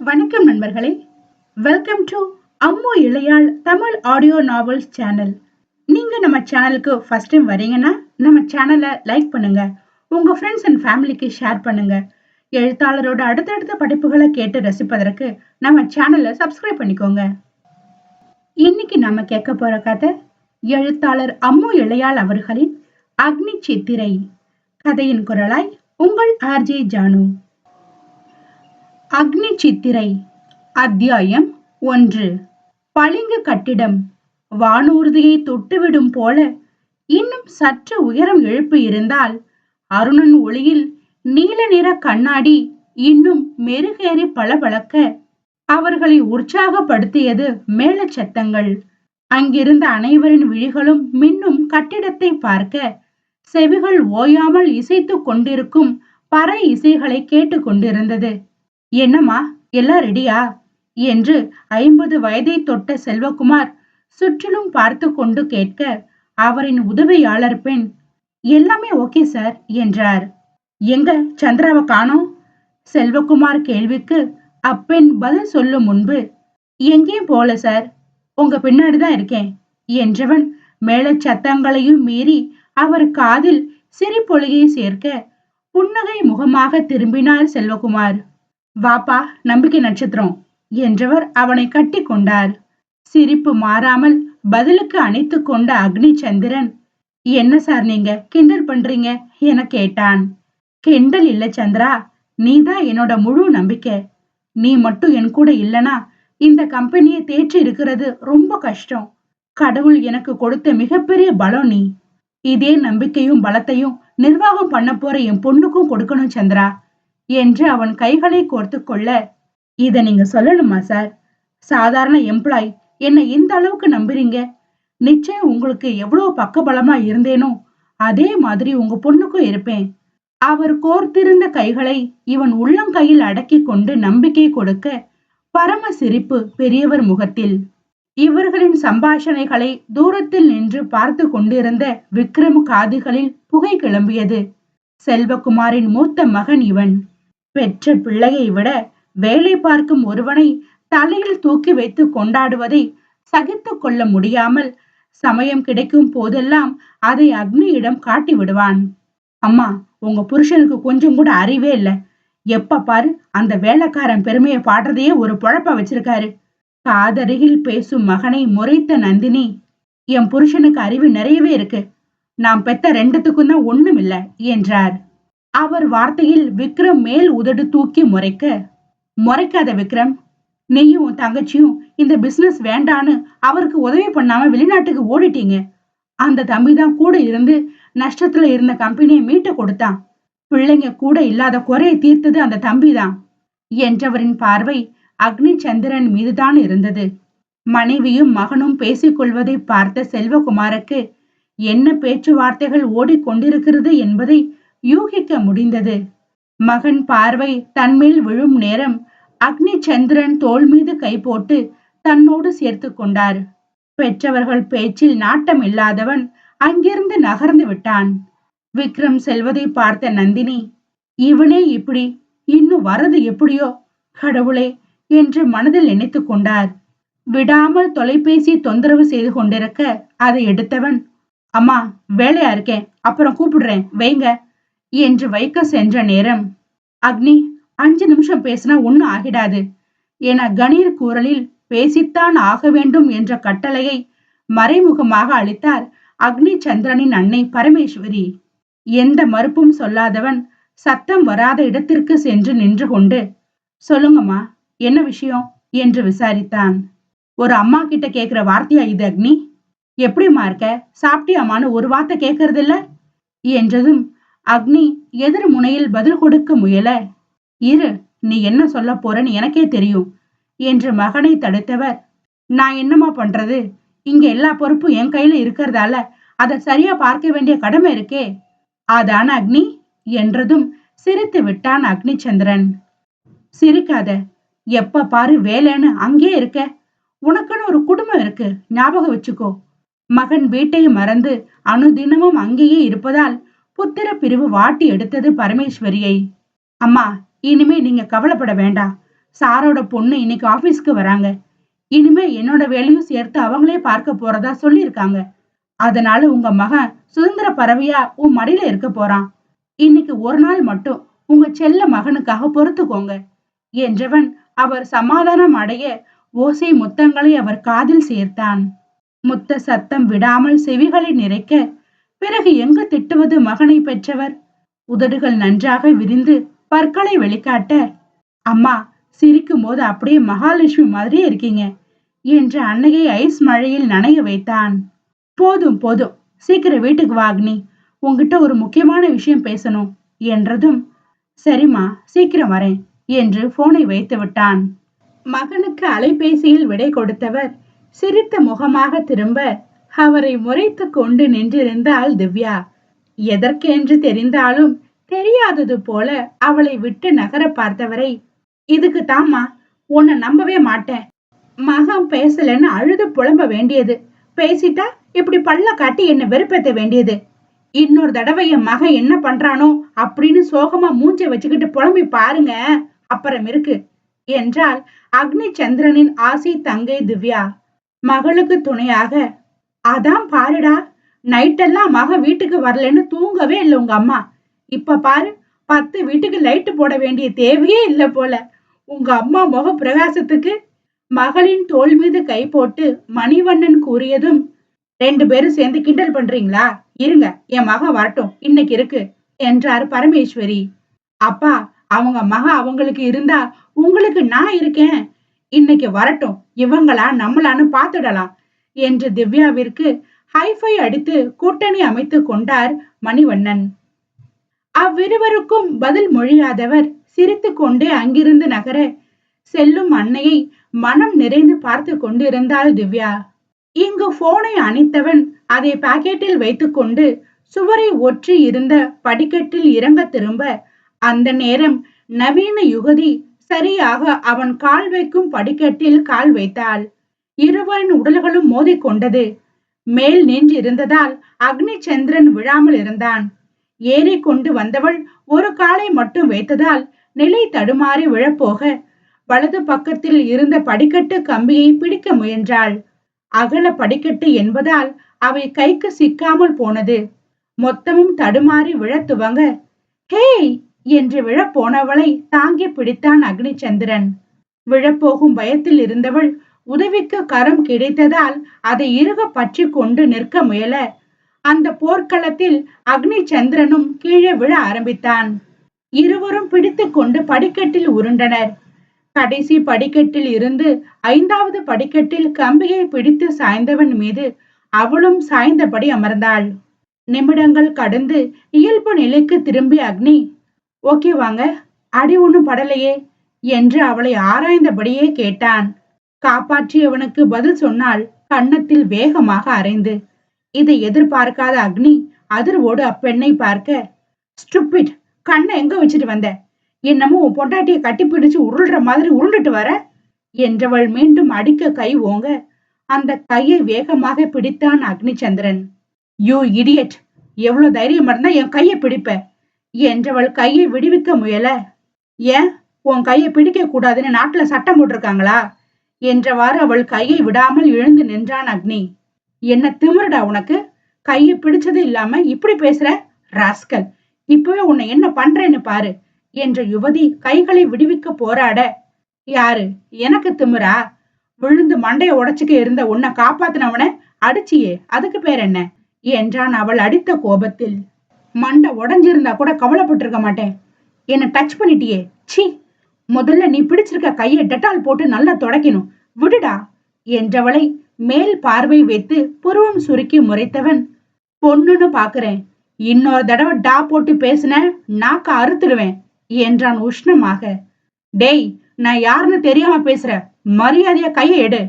வணக்கம் நண்பர்களே. Welcome to Ammu Ilayal Tamil audio novels channel நீங்க நம்ம சேனலுக்கு ஃபர்ஸ்ட் டைம் வரீங்கன்னா நம்ம சேனலை லைக் பண்ணுங்க. உங்க ஃப்ரெண்ட்ஸ் அண்ட் ஃபேமிலிக்கு ஷேர் பண்ணுங்க. எழுத்தாளரோட அடுத்தடுத்த படைப்புகளை கேட்டு ரசிப்பதற்கு நம்ம சேனலை சப்ஸ்கிரைப் பண்ணிக்கோங்க. இன்னைக்கு நம்ம கேட்க போற கதை எழுத்தாளர் அம்மு இளையாள் அவர்களின் அக்னி சித்திரை. கதையின் குரலாய் உங்கள் ஆர்ஜே ஜானு. அக்னி சித்திரை அத்தியாயம் ஒன்று. பளிங்கு கட்டிடம். வானூர்தியை தொட்டுவிடும் போல இன்னும் சற்று உயரம் எழுப்பு இருந்தால் அருணன் ஒளியில் நீல நிற கண்ணாடி இன்னும் மெருகேறி பளபளக்க அவர்களை உற்சாகப்படுத்தியது மேல சத்தங்கள் அங்கிருந்த அனைவரின் விழிகளும் மின்னும் கட்டிடத்தை பார்க்க செவிகள் ஓயாமல் இசைத்துக் கொண்டிருக்கும் பறை இசைகளை கேட்டுக்கொண்டிருந்தது கொண்டிருந்தது. என்னம்மா எல்லாம் ரெடியா என்று ஐம்பது வயதை தொட்ட செல்வகுமார் சுற்றிலும் பார்த்து கொண்டு கேட்க அவரின் உதவியாளர் பெண் எல்லாமே ஓகே சார் என்றார். எங்க சந்திராவை காணோம்? செல்வகுமார் கேள்விக்கு அப்பெண் பதில் சொல்லும் முன்பு எங்கேயும் போல சார் உங்க பின்னாடி தான் இருக்கேன் என்றவன் மேல சத்தங்களையும் மீறி அவர் காதில் சிரிப்பொலியை சேர்க்க புன்னகை முகமாக திரும்பினார் செல்வகுமார். வாப்பா நம்பிக்கை நட்சத்திரம் என்றவர் அவனை கட்டி கொண்டார். சிரிப்பு மாறாமல் பதிலுக்கு அணைத்து கொண்ட அக்னி சந்திரன் என்ன சார் நீங்க? கிண்டல் பண்றீங்க? என கேட்டான். கிண்டல் இல்ல சந்திரா நீதான் என்னோட முழு நம்பிக்கை. நீ மட்டும் என் கூட இல்லனா இந்த கம்பெனியை தேற்றி இருக்கிறது ரொம்ப கஷ்டம். கடவுள் எனக்கு கொடுத்த மிகப்பெரிய பலம் நீ. இதே நம்பிக்கையும் பலத்தையும் நிர்வாகம் பண்ண போற என் பொண்ணுக்கும் கொடுக்கணும் சந்திரா. என்று அவன் கைகளை கோர்த்து கொள்ள இத நீங்க சொல்லணுமா சார்? சாதாரண எம்ப்ளாய் என்னை இந்த அளவுக்கு நம்புறீங்க? நிச்சயம் உங்களுக்கு எவ்வளவு பக்கபலமா இருந்தேனோ அதே மாதிரி உங்க பொண்ணுக்கும் இருப்பேன். அவர் கோர்த்திருந்த கைகளை இவன் உள்ளங்கையில் அடக்கி கொண்டு நம்பிக்கை கொடுக்க பரம சிரிப்பு பெரியவர் முகத்தில் இவர்களின் சம்பாஷணைகளை தூரத்தில் நின்று பார்த்து கொண்டிருந்த விக்ரம் காதுகளில் புகை கிளம்பியது. செல்வகுமாரின் மூத்த மகன் இவன். பெற்ற பிள்ளையை விட வேலை பார்க்கும் ஒருவனை தலையில் தூக்கி வைத்து கொண்டாடுவதை சகித்து கொள்ள முடியாமல் சமயம் கிடைக்கும் போதெல்லாம் அதை அக்னியிடம் காட்டி விடுவான். அம்மா உங்க புருஷனுக்கு கொஞ்சம் கூட அறிவே இல்லை. எப்ப பாரு அந்த வேலைக்காரன் பெருமையை பாடுறதையே ஒரு பொழப்ப வச்சிருக்காரு. காதருகில் பேசும் மகனை முறைத்த நந்தினி என் புருஷனுக்கு அறிவு நிறையவே இருக்கு. நாம் பெத்த ரெண்டுத்துக்கும் தான் ஒண்ணும் இல்லை என்றார். அவர் வார்த்தையில் விக்ரம் மேல் உதடு தூக்கி முறைக்க முறைக்காத விக்ரம் நீயும் உன் தங்கச்சியும் இந்த பிசினஸ் வேண்டான்னு அவருக்கு உதவி பண்ணாம வெளிநாட்டுக்கு ஓடிட்டீங்க. அந்த தம்பி தான் கூட இருந்து நஷ்டத்துல இருந்த கம்பெனியை மீட்டு கொடுத்தான். பிள்ளைங்க கூட இல்லாத குறையை தீர்த்தது அந்த தம்பி தான் என்றவரின் பார்வை அக்னி சந்திரன் மீதுதான் இருந்தது. மனைவியும் மகனும் பேசிக்கொள்வதை பார்த்த செல்வகுமாருக்கு என்ன பேச்சுவார்த்தைகள் ஓடிக்கொண்டிருக்கிறது என்பதை யூகிக்க முடிந்தது. மகன் பார்வை தன்மேல் விழும் நேரம் அக்னி சந்திரன் தோல் மீது கை போட்டு தன்னோடு சேர்த்து கொண்டார். பெற்றவர்கள் பேச்சில் நாட்டம் இல்லாதவன் அங்கிருந்து நகர்ந்து விட்டான். விக்ரம் செல்வதை பார்த்த நந்தினி இவனே இப்படி இன்னும் வரது எப்படியோ? கடவுளே! என்று மனதில் நினைத்து கொண்டார். விடாமல் தொலைபேசி தொந்தரவு செய்து கொண்டிருக்க அதை எடுத்தவன் அம்மா வேலையா இருக்கேன் அப்புறம் கூப்பிடுறேன் வைங்க. என்று வைக்க சென்ற நேரம் அக்னி அஞ்சு நிமிஷம் பேசினா ஒன்னும் ஆகிடாது. என கணீர் குரலில் பேசித்தான் ஆக வேண்டும் என்ற கட்டளையை மறைமுகமாக அளித்தார் அக்னி சந்திரனின் அன்னை பரமேஸ்வரி. எந்த மறுப்பும் சொல்லாதவன் சத்தம் வராத இடத்திற்கு சென்று நின்று கொண்டு சொல்லுங்கம்மா என்ன விஷயம்? என்று விசாரித்தான். ஒரு அம்மா கிட்ட கேக்குற வார்த்தையா இது அக்னி? எப்படிமா இருக்க? சாப்பிட்டியாமான்னு ஒரு வார்த்தை கேட்கறதில்ல என்றதும் அக்னி எதிர் முனையில் பதில் கொடுக்க முயல. இரு நீ என்ன சொல்ல போறன்னு எனக்கே தெரியும் என்று மகனை தடுத்தவர். நான் என்னம்மா பண்றது? இங்க எல்லா பொறுப்பும் என் கையில இருக்கிறதால அதை சரியா பார்க்க வேண்டிய கடமை இருக்கே. அதான அக்னி? என்றதும் சிரித்து விட்டான் அக்னி சந்திரன் சிரிக்காத எப்ப பாரு வேலைன்னு அங்கே இருக்க. உனக்குன்னு ஒரு குடும்பம் இருக்கு ஞாபகம் வச்சுக்கோ. மகன் வீட்டை மறந்து அனுதினமும் அங்கேயே இருப்பதால் புத்திர பிரிவு வாட்டி எடுத்தது பரமேஸ்வரியை. அம்மா இனிமே நீங்க கவலைப்பட வேண்டாம் சாரோட பொண்ணு இன்னைக்கு ஆபீஸ்க்கு வராங்க. இனிமே என்னோட வேலையும் சேர்த்து அவங்களே பார்க்க போறதா சொல்லியிருக்காங்க. அதனால உங்க மகன் சுதந்திர பறவையா உன் மடியில இருக்க போறான். இன்னைக்கு ஒரு நாள் மட்டும் உங்க செல்ல மகனுக்காக பொறுத்துக்கோங்க. என்றவன் அவர் சமாதானம் அடைய ஓசை முத்தங்களை அவர் காதில் சேர்த்தான். முத்த சத்தம் விடாமல் செவிகளை நிறைக்க பிறகு எங்கு திட்டுவது மகனை பெற்றவர்? உதடுகள் நன்றாக விரிந்து பற்களை வெளிக்காட்ட அம்மா சிரிக்கும் போது அப்படியே மகாலட்சுமி மாதிரியே இருக்கீங்க என்று அன்னையை ஐஸ் மழையில் நனைய வைத்தான். போதும் போதும் சீக்கிரம் வீட்டுக்கு வாக்னி உங்ககிட்ட ஒரு முக்கியமான விஷயம் பேசணும் என்றதும் சரிம்மா சீக்கிரம் வரேன் என்று போனை வைத்து விட்டான். மகனுக்கு அலைபேசியில் விடை கொடுத்தவர் சிரித்த முகமாக திரும்ப அவரை முறைத்து கொண்டு நின்றிருந்தாள் திவ்யா. எதற்கென்று தெரிந்தாலும் தெரியாதது போல அவளை விட்டு நகர பார்த்தவரை இதுக்கு தாம்மா உன்னை நம்பவே மாட்டேன். மகன் பேசலன்னு அழுது புலம்ப வேண்டியது. பேசிட்டா இப்படி பல்ல காட்டி என்ன வெறுப்பேத்த வேண்டியது. இன்னொரு தடவை என் மகன் என்ன பண்றானோ அப்படின்னு சோகமா மூஞ்ச வச்சுக்கிட்டு புலம்பி பாருங்க. அப்புறம் இருக்கு என்றால் அக்னி சந்திரனின் ஆசை தங்கை திவ்யா. மகளுக்கு துணையாக அதான் பாருடா நைட்டெல்லாம் மக வீட்டுக்கு வரலன்னு தூங்கவே இல்லை உங்க அம்மா. இப்ப பாரு பத்து வீட்டுக்கு லைட்டு போட வேண்டிய தேவையே இல்லை போல. உங்க அம்மா முக பிரகாசத்துக்கு மகளின் தோள் மீது கை போட்டு மணிவண்ணன் கூறியதும் ரெண்டு பேரும் சேர்ந்து கிண்டல் பண்றீங்களா? இருங்க என் மகன் வரட்டும் இன்னைக்கு இருக்கு என்றார் பரமேஸ்வரி. அப்பா அவங்க மக அவங்களுக்கு இருந்தா உங்களுக்கு நான் இருக்கேன். இன்னைக்கு வரட்டும் இவங்களா நம்மளான்னு பார்த்துடலாம். என்று திவ்யாவிற்கு ஹைஃபை அடித்து கூட்டணி அமைத்துக் கொண்டார் மணிவண்ணன். அவ்விருவருக்கும் பதில் மொழியாதவர் சிரித்து கொண்டே அங்கிருந்து நகர செல்லும் அன்னையை மனம் நிறைந்து பார்த்து கொண்டிருந்தாள் திவ்யா. இங்கு போனை அணைத்தவன் அதை பாக்கெட்டில் வைத்துக்கொண்டு சுவரை ஒற்றி இருந்த படிக்கட்டில் இறங்க திரும்ப அந்த நேரம் நவீன யுகதி சரியாக அவன் கால் வைக்கும் படிக்கட்டில் கால் வைத்தாள். இருவரின் உடல்களும் மோதிக்கொண்டது. மேல் நின்றிருந்ததால் அக்னி சந்திரன் விழாமல் இருந்தான். ஏறி கொண்டு வந்தவள் ஒரு காலை மட்டும் வைத்ததால் நிலை தடுமாறி விழப்போக வலது பக்கத்தில் இருந்த படிக்கட்டு கம்பியை பிடிக்க முயன்றாள். அகல படிக்கட்டு என்பதால் அவை கைக்கு சிக்காமல் போனது. மொத்தமும் தடுமாறி விழத் துவங்க ஹேய்! என்று விழப்போனவளை தாங்கி பிடித்தான் அக்னிச்சந்திரன். விழப்போகும் பயத்தில் இருந்தவள் உதவிக்கு கரம் கிடைத்ததால் அதை இறுக பற்றி கொண்டு நிற்க முயல. அந்த போர்க்களத்தில் அக்னி சந்திரனும் கீழே விழ ஆரம்பித்தான். இருவரும் பிடித்து கொண்டு படிக்கட்டில் உருண்டனர். கடைசி படிக்கட்டில் இருந்து ஐந்தாவது படிக்கட்டில் கம்பியை பிடித்து சாய்ந்தவன் மீது அவளும் சாய்ந்தபடி அமர்ந்தாள். நிமிடங்கள் கடந்து இயல்பு நிலைக்கு திரும்பி அக்னி ஓகே வாங்க அடி ஒண்ணும் படலையே என்று அவளை ஆராய்ந்தபடியே கேட்டான். காப்பாற்றியவனுக்கு பதில் சொன்னால் கன்னத்தில் வேகமாக அரைந்து இதை எதிர்பார்க்காத அக்னி அதிர்வோடு அப்பெண்ணை பார்க்க ஸ்டூபிட் கண்ணை எங்க வச்சுட்டு வந்த? என்னமோ உன் பொண்டாட்டியை கட்டி பிடிச்சு உருள்ற மாதிரி உருண்டுட்டு வர? என்றவள் மீண்டும் அடிக்க கை ஓங்க அந்த கையை வேகமாக பிடித்தான் அக்னிச்சந்திரன். யூ இடியட் எவ்வளவு தைரியம் இருந்தா என் கையை பிடிப்ப? என்றவள் கையை விடுவிக்க முயல ஏன்? உன் கையை பிடிக்க கூடாதுன்னு நாட்டுல சட்டம் போட்டிருக்காங்களா? என்றவாறு அவள் கையை விடாமல் எழுந்து நின்றான் அக்னி. என்ன திமிருடா உனக்கு? கையை பிடிச்சது இல்லாம இப்படி பேசுற? ராஸ்கல் இப்பவே உன்னை என்ன பண்றேன்னு பாரு என்ற யுவதி கைகளை விடுவிக்க போராட. யாரு? எனக்கு திமிரா? விழுந்து மண்டைய உடச்சுக்க இருந்த உன்னை காப்பாத்தினவன அடிச்சியே அதுக்கு பேர் என்ன? என்றான் அவள் அடித்த கோபத்தில். மண்டை உடஞ்சிருந்தா கூட கவலைப்பட்டிருக்க மாட்டேன். என்ன டச் பண்ணிட்டியே. சி முதல்ல நீ பிடிச்சிருக்க கையை டெட்டால் போட்டு நல்லா தொடக்கணும். விடுடா என்றவளை மேல் பார்வை வைத்து புருவம் சுருக்கி முறைத்தவன். பொண்ணுன்னு பாக்குறேன். இன்னொரு தடவை டா போட்டு பேசின நாக்க அறுத்துடுவேன் என்றான் உஷ்ணமாக. டேய் நான் யாருன்னு தெரியாம பேசுற. மரியாதையா கையை எடு.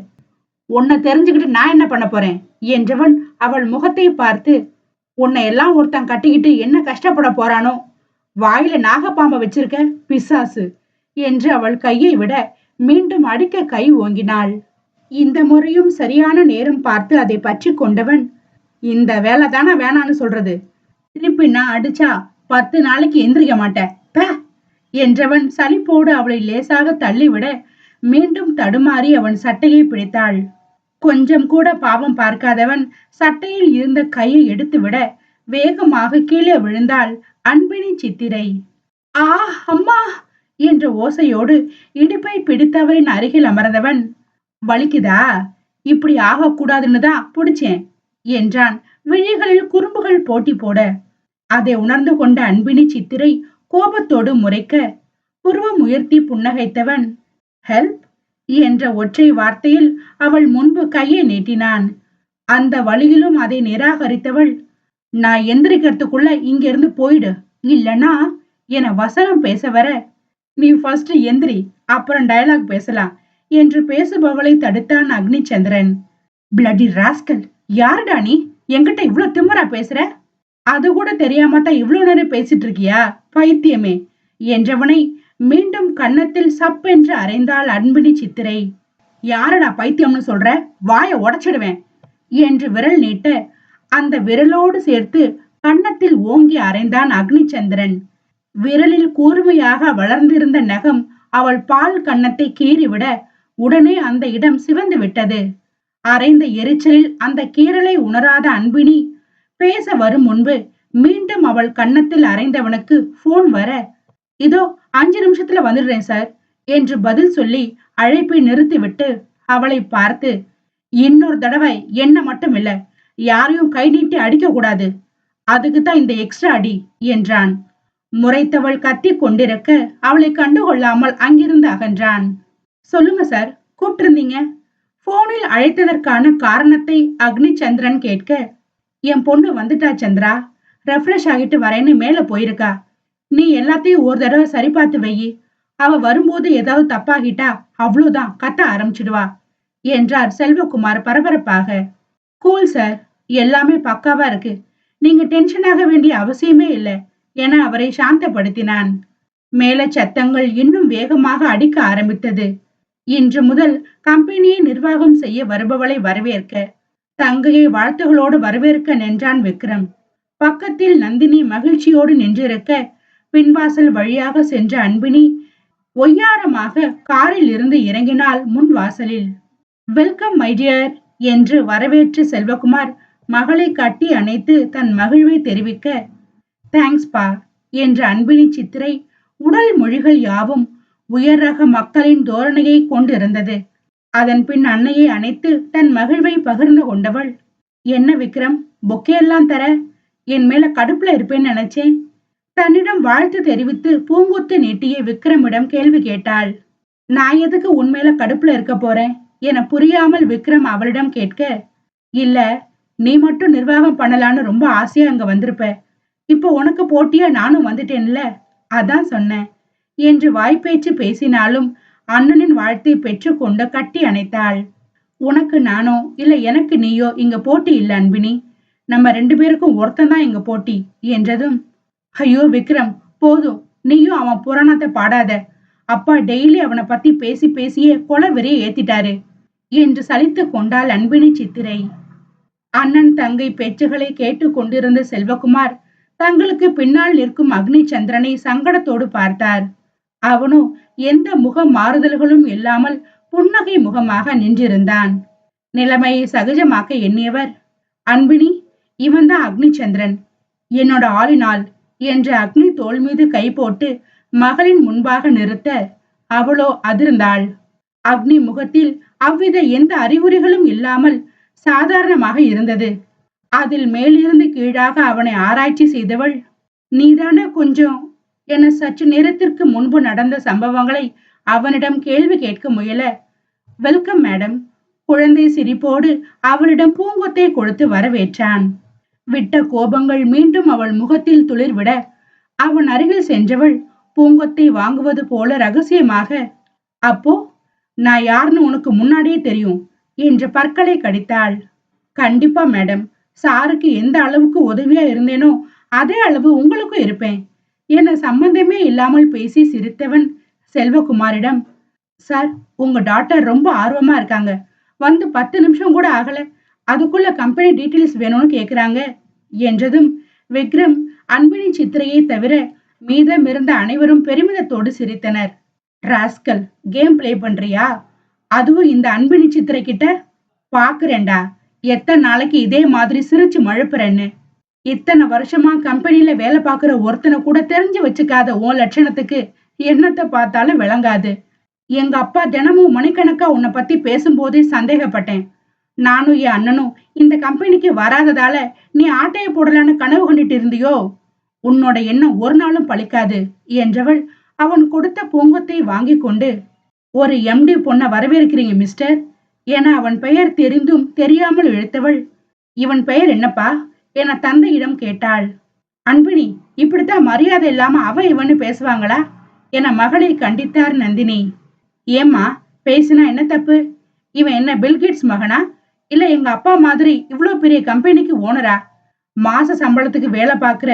உன்னை தெரிஞ்சுக்கிட்டு நான் என்ன பண்ண போறேன்? என்றவன் அவள் முகத்தை பார்த்து உன்னை எல்லாம் ஒருத்தன் கட்டிக்கிட்டு என்ன கஷ்டப்பட போறானோ? வாயில நாகப்பாம்பை வச்சிருக்க பிசாசு. என்று அவள் கையை விட மீண்டும் அடிக்க கை ஓங்கினாள். இந்த முறையும் சரியான நேரம் பார்த்து அதை பற்றி கொண்டவன் இந்த வேலை தானே வேணான்னு சொல்றது? திருப்பி நான் அடிச்சா பத்து நாளைக்கு எந்திரிக்க மாட்டேன். என்றவன் சலிப்போடு அவளை லேசாக தள்ளிவிட மீண்டும் தடுமாறி அவன் சட்டையை பிடித்தாள். கொஞ்சம் கூட பாவம் பார்க்காதவன் சட்டையில் இருந்த கையை எடுத்துவிட வேகமாக கீழே விழுந்தாள் அன்பினி சித்திரை. ஆ அம்மா! என்ற ஓசையோடு இடுப்பை பிடித்தவரின் அருகில் அமர்ந்தவன் வலிக்குதா? இப்படி ஆகக்கூடாதுன்னு தான் பிடிச்சேன் என்றான். விழிகளில் குறும்புகள் போட்டி போட. அதை உணர்ந்து கொண்ட அன்பினி சித்திரை கோபத்தோடு முறைக்க புருவம் உயர்த்தி புன்னகைத்தவன் ஹெல்ப்? என்ற ஒற்றை வார்த்தையில் அவள் முன்பு கையை நீட்டினான். அந்த வழியிலும் அதை நிராகரித்தவள் நான் எந்திரிக்கிறதுக்குள்ள இங்கிருந்து போயிடு இல்லனா? என வசனம் பேச வர நீ ஃபர்ஸ்ட் எந்திரி அப்புறம் டயலாக் பேசலாம் என்று பேசுபவளை தடுத்தான் அக்னிச்சந்திரன். பிளடி ராஸ்கல் யாருடா நீ? என்கிட்ட இவ்வளவு திமிரா பேசுற? அது கூட தெரியாம தான் இவ்வளவு நேரம் பேசிட்டு இருக்கியா? பைத்தியமே என்றவனை மீண்டும் கன்னத்தில் சப்பென்று அறைந்தாள் அன்பினி சித்திரை. யாரடா பைத்தியம்னு சொல்ற? வாய உடைச்சிடுவேன் என்று விரல் நீட்ட அந்த விரலோடு சேர்த்து கன்னத்தில் ஓங்கி அறைந்தான் அக்னிச்சந்திரன். விரலில் கூர்மையாக வளர்ந்திருந்த நகம் அவள் பால் கன்னத்தை கீறிவிட உடனே அந்த இடம் சிவந்து விட்டது. அரைந்த எரிச்சலில் அந்த கீறலை உணராத அன்பினி பேச வரும் முன்பு மீண்டும் அவள் கன்னத்தில் அரைந்தவனுக்கு போன் வர இதோ அஞ்சு நிமிஷத்துல வந்துடுறேன் சார் என்று பதில் சொல்லி அழைப்பை நிறுத்திவிட்டு அவளை பார்த்து இன்னொரு தடவை என்ன மட்டும் இல்ல யாரையும் கை நீட்டி அடிக்க கூடாது அதுக்கு தான் இந்த எக்ஸ்ட்ரா அடி என்றான். முறைத்தவள் கத்தி கொண்டிருக்க அவளை கண்டுகொள்ளாமல் அங்கிருந்து அகன்றான். சொல்லுங்க சார். கூப்பிட்டிருந்தீங்க. போனில் அழைத்ததற்கான காரணத்தை அக்னி சந்திரன் கேட்க என் பொண்ணு வந்துட்டா சந்திரா. ரெஃப்ரெஷ் ஆகிட்டு வரேன்னு மேல போயிருக்கா. நீ எல்லாத்தையும் ஒரு தடவை சரி பார்த்து வையி. அவ வரும்போது ஏதாவது தப்பாகிட்டா அவ்வளோதான் கத்த ஆரம்பிச்சிடுவா என்றார் செல்வகுமார் பரபரப்பாக. Cool sir. எல்லாமே பக்காவா இருக்கு. நீங்க டென்ஷன் ஆக வேண்டிய அவசியமே இல்லை. என அவரை சாந்தப்படுத்தினான். மேல சத்தங்கள் இன்னும் வேகமாக அடிக்க ஆரம்பித்தது. இன்று முதல் கம்பெனியை நிர்வாகம் செய்ய வருபவளை வரவேற்க தங்கையை வாழ்த்துகளோடு வரவேற்க நின்றான் விக்ரம். பக்கத்தில் நந்தினி மகிழ்ச்சியோடு நின்றிருக்க பின்வாசல் வழியாக சென்ற அன்பினி ஒய்யாரமாக காரில் இருந்து இறங்கினாள் முன் வாசலில். வெல்கம் மைடியர் என்று வரவேற்று செல்வகுமார் மகளை கட்டி அணைத்து தன் மகிழ்வை தெரிவிக்க தேங்க்ஸ் பா என்ற அன்பினி சித்திரை உடல் மொழிகள் யாவும் உயர் ரக மக்களின் தோரணையை கொண்டிருந்தது. அதன் பின் அன்னையை அணைத்து தன் மகிழ்வை பகிர்ந்து கொண்டவள் என்ன விக்ரம் பொக்கேயெல்லாம் தர? என் மேல கடுப்புல இருப்பேன்னு நினைச்சேன். தன்னிடம் வாழ்த்து தெரிவித்து பூங்குத்து நீட்டிய விக்ரமிடம் கேள்வி கேட்டாள் நான் எதுக்கு உண்மையில கடுப்புல இருக்க போறேன்? என புரியாமல் விக்ரம் அவளிடம் கேட்க இல்ல நீ மட்டும் நிர்வாகம் பண்ணலான்னு ரொம்ப ஆசையா அங்க வந்திருப்ப. இப்போ உனக்கு போட்டியா? நானும் வந்துட்டேன்ல. அதான் சொன்னேன். என்று வாய்ப்பேச்சு பேசினாலும் அண்ணனின் வாழ்த்தை பெற்றுக்கொண்டு கட்டி அணைத்தாள். உனக்கு நானோ? இல்ல எனக்கு நீயோ? இங்க போட்டி இல்ல அன்பினி. நம்ம ரெண்டு பேருக்கும் ஒருத்தன் தான் இங்க போட்டி என்றதும் ஐயோ விக்ரம் போதும். நீயும் அவன் புராணத்தை பாடாத. அப்பா டெய்லி அவனை பத்தி பேசி பேசியே கொலை ஏத்திட்டாரு என்று சலித்து கொண்டாள் அன்பினி சித்திரை. அண்ணன் தங்கை பேச்சுகளை கேட்டு கொண்டிருந்த செல்வகுமார் தங்களுக்கு பின்னால் நிற்கும் அக்னி சந்திரனை சங்கடத்தோடு பார்த்தார். அவனோ எந்த முக மாறுதல்களும் இல்லாமல் புன்னகை முகமாக நின்றிருந்தான். நிலைமையை சகஜமாக்க எண்ணியவர் அன்பினி இவன்தான் அக்னிச்சந்திரன். என்னோட ஆளினால் என்ற அக்னி தோல் மீது கை போட்டு மகளின் முன்பாக நிறுத்த அவளோ அதிர்ந்தாள். அக்னி முகத்தில் அவ்வித எந்த அறிகுறிகளும் இல்லாமல் சாதாரணமாக இருந்தது. அதில் மேலிருந்து கீழாக அவனை ஆராய்ச்சி செய்தவள் நீதானே கொஞ்சம் என சற்று நேரத்திற்கு முன்பு நடந்த சம்பவங்களை அவனிடம் கேள்வி கேட்க முயல. Welcome madam. குழந்தை சிரிப்போடு அவளிடம் பூங்கொத்தை கொடுத்து வரவேற்றான். விட்ட கோபங்கள் மீண்டும் அவள் முகத்தில் துளிர்விட. அவன் அருகில் சென்றவள் பூங்கொத்தை வாங்குவது போல ரகசியமாக. அப்போ நான் யாருன்னு உனக்கு முன்னாடியே தெரியும் என்று பற்களை கடித்தாள். கண்டிப்பா மேடம். சாருக்கு எந்த அளவுக்கு உதவியா இருந்தேனோ அதே அளவு உங்களுக்கும் இருப்பேன். என சம்பந்தமே இல்லாமல் பேசி சிரித்தவன் செல்வகுமாரிடம் சார் உங்க டாக்டர் ரொம்ப ஆர்வமா இருக்காங்க. வந்து பத்து நிமிஷம் கூட ஆகல. அதுக்குள்ள கம்பெனி டீட்டெயில்ஸ் வேணும்னு கேக்குறாங்க என்றதும் விக்ரம் அன்பினி சித்திரையை தவிர மீதமிருந்த அனைவரும் பெருமிதத்தோடு சிரித்தனர். ராஸ்கல் கேம் ப்ளே பண்றியா? அதுவும் இந்த அன்பினி சித்திரை கிட்ட? பாக்குறேன்டா. எத்தனை நாளைக்கு இதே மாதிரி சிரிச்சு மழுப்புறேன்னு இத்தனை வருஷமா கம்பெனில வேலை பார்க்குற ஒருத்தனை கூட தெரிஞ்சு வச்சுக்காத உன் லட்சணத்துக்கு என்னத்தை பார்த்தாலும் விளங்காது. எங்க அப்பா தினமும் மணிக்கணக்கா உன்னை பத்தி பேசும்போதே சந்தேகப்பட்டேன். நானும் என் அண்ணனும் இந்த கம்பெனிக்கு வராததால நீ ஆட்டையை போடலான்னு கனவு கண்டுட்டு இருந்தியோ? உன்னோட எண்ணம் ஒரு நாளும் பழிக்காது என்றவள் அவன் கொடுத்த பூங்கத்தை வாங்கி கொண்டு ஒரு எம்டி பொண்ணை வரவேற்கிறீங்க மிஸ்டர். என அவன் பெயர் தெரிந்தும் தெரியாமல் இழுத்தவள். இவன் பெயர் என்னப்பா? என தந்தையிடம் கேட்டாள். அன்பினி இப்படித்தான் மரியாதை இல்லாம அவன் இவன்னு பேசுவாங்களா? என மகளை கண்டித்தார் நந்தினி. ஏம்மா பேசினா என்ன தப்பு? இவன் என்ன பில்கேட்ஸ் மகனா? இல்ல எங்க அப்பா மாதிரி இவ்வளோ பெரிய கம்பெனிக்கு ஓனரா? மாச சம்பளத்துக்கு வேலை பார்க்கிற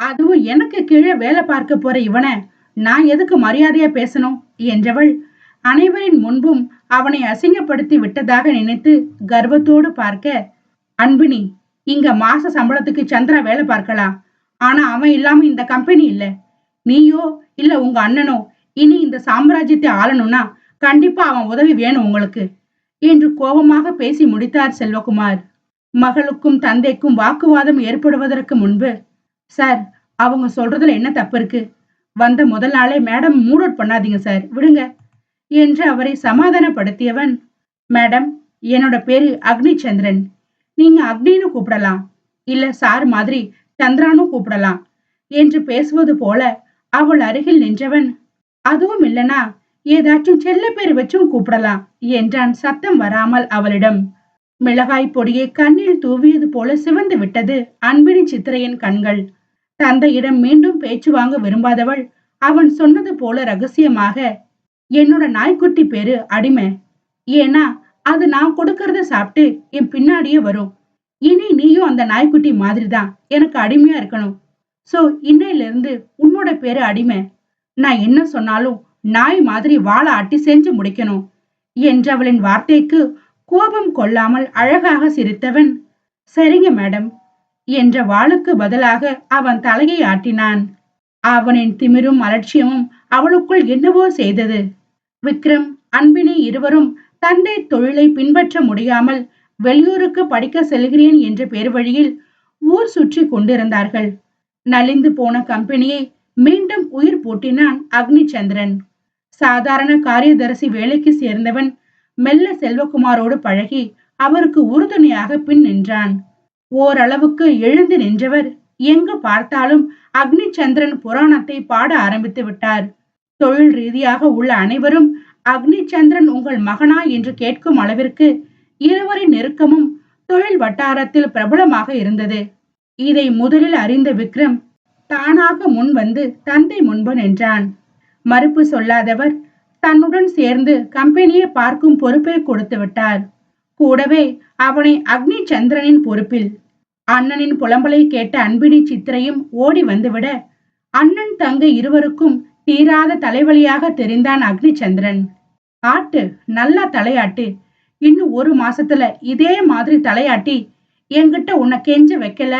அதுவும் எனக்கு கீழே வேலை பார்க்க போற இவனை நான் எதுக்கு மரியாதையா பேசணும்? என்றவள் அனைவரின் முன்பும் அவனை அசிங்கப்படுத்தி விட்டதாக நினைத்து கர்வத்தோடு பார்க்க அன்பினி இங்க மாச சம்பளத்துக்கு சந்திரா வேலை பார்க்கலாம் ஆனா அவன் இல்லாம இந்த கம்பெனி இல்ல. நீயோ இல்ல உங்க அண்ணனோ இனி இந்த சாம்ராஜ்யத்தை ஆளணும்னா கண்டிப்பா அவன் உதவி வேணும் உங்களுக்கு என்று கோபமாக பேசி முடித்தார் செல்வகுமார். மகளுக்கும் தந்தைக்கும் வாக்குவாதம் ஏற்படுவதற்கு முன்பு சார் அவங்க சொல்றதுல என்ன தப்பு இருக்கு? வந்த முதல் நாளே மேடம் மூட் அவுட் பண்ணாதீங்க சார். விடுங்க. என்று அவரை சமாதானப்படுத்தியவன் மேடம் என்னோட பேரு அக்னி சந்திரன் நீங்க அக்னின்னு கூப்பிடலாம் இல்ல சார் மாதிரி சந்திரானும் கூப்பிடலாம் என்று பேசுவது போல அவள் அருகில் நின்றவன் அதுவும் இல்லனா ஏதாச்சும் செல்ல பேர் வச்சும் கூப்பிடலாம் என்றான் சத்தம் வராமல் அவளிடம். மிளகாய் பொடியை கண்ணில் தூவியது போல சிவந்து விட்டது அன்பினி சித்திரையின் கண்கள். தந்தையிடம் மீண்டும் பேச்சு வாங்க விரும்பாதவள் அவன் சொன்னது போல ரகசியமாக என்னோட நாய்க்குட்டி பேரு அடிமை. ஏன்னா அது நான் கொடுக்கறத சாப்பிட்டு என் பின்னாடியே வரும். இனி நீயும் அந்த நாய்க்குட்டி மாதிரி தான் எனக்கு அடிமையா இருக்கணும். சோ இன்னையில இருந்து உன்னோட பேரு அடிமை. நான் என்ன சொன்னாலும் நாய் மாதிரி வாழை ஆட்டி செஞ்சு முடிக்கணும் என்றவளின் வார்த்தைக்கு கோபம் கொள்ளாமல் அழகாக சிரித்தவன் சரிங்க மேடம் என்ற வாளுக்கு பதிலாக அவன் தலையை ஆட்டினான். அவனின் திமிரும் அலட்சியமும் அவளுக்குள் என்னவோ செய்தது. விக்ரம் அன்பினி இருவரும் தந்தை தொழிலை பின்பற்ற முடியாமல் வெளியூருக்கு படிக்க செல்கிறேன் என்ற பேர் வழியில் ஊர் சுற்றி கொண்டிருந்தார்கள். நலிந்து போன கம்பெனியை மீண்டும் உயிர் பூட்டினான் அக்னிச்சந்திரன். சாதாரண காரியதரிசி வேலைக்கு சேர்ந்தவன் மெல்ல செல்வகுமாரோடு பழகி அவருக்கு உறுதுணையாக பின் நின்றான். ஓரளவுக்கு எழுந்து நின்றவர் எங்கு பார்த்தாலும் அக்னிச்சந்திரன் புராணத்தை பாட ஆரம்பித்து விட்டார். தொழில் ரீதியாக உள்ள அனைவரும் அக்னி சந்திரன் உங்கள் மகனா என்று கேட்கும் அளவிற்கு இருவரின் நெருக்கமும் தொழில் வட்டாரத்தில் பிரபலமாக இருந்தது. இதை முதலில் அறிந்த விக்ரம் தானாக முன் வந்து தந்தை முன்பு நின்றான். மறுப்பு சொல்லாதவர் தன்னுடன் சேர்ந்து கம்பெனியை பார்க்கும் பொறுப்பை கொடுத்து விட்டார். கூடவே அவனை அக்னி சந்திரனின் பொறுப்பில் அண்ணனின் புலம்பலை கேட்ட அன்பினி சித்திரையும் ஓடி வந்துவிட அண்ணன் தங்கை இருவருக்கும் தீராத தலைவலியாக தெரிந்தான் அக்னிச்சந்திரன். ஆட்டு நல்லா தலையாட்டு. இன்னும் ஒரு மாசத்துல இதே மாதிரி தலையாட்டி என்கிட்ட உன்னை கெஞ்ச வைக்கல.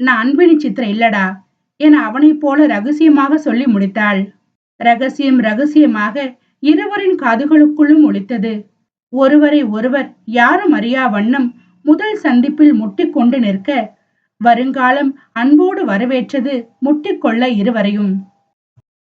நான் அன்பினி சித்திரை இல்லடா என அவனைப் போல ரகசியமாக சொல்லி முடித்தாள். ரகசியம் ரகசியமாக இருவரின் காதுகளுக்குள்ளும் ஒழித்தது ஒருவரை ஒருவர் யாரும் அறியா வண்ணம் முதல் சந்திப்பில் முட்டிக்கொண்டு நிற்க வருங்காலம் அன்போடு வரவேற்றது முட்டிக்கொள்ள இருவரையும்.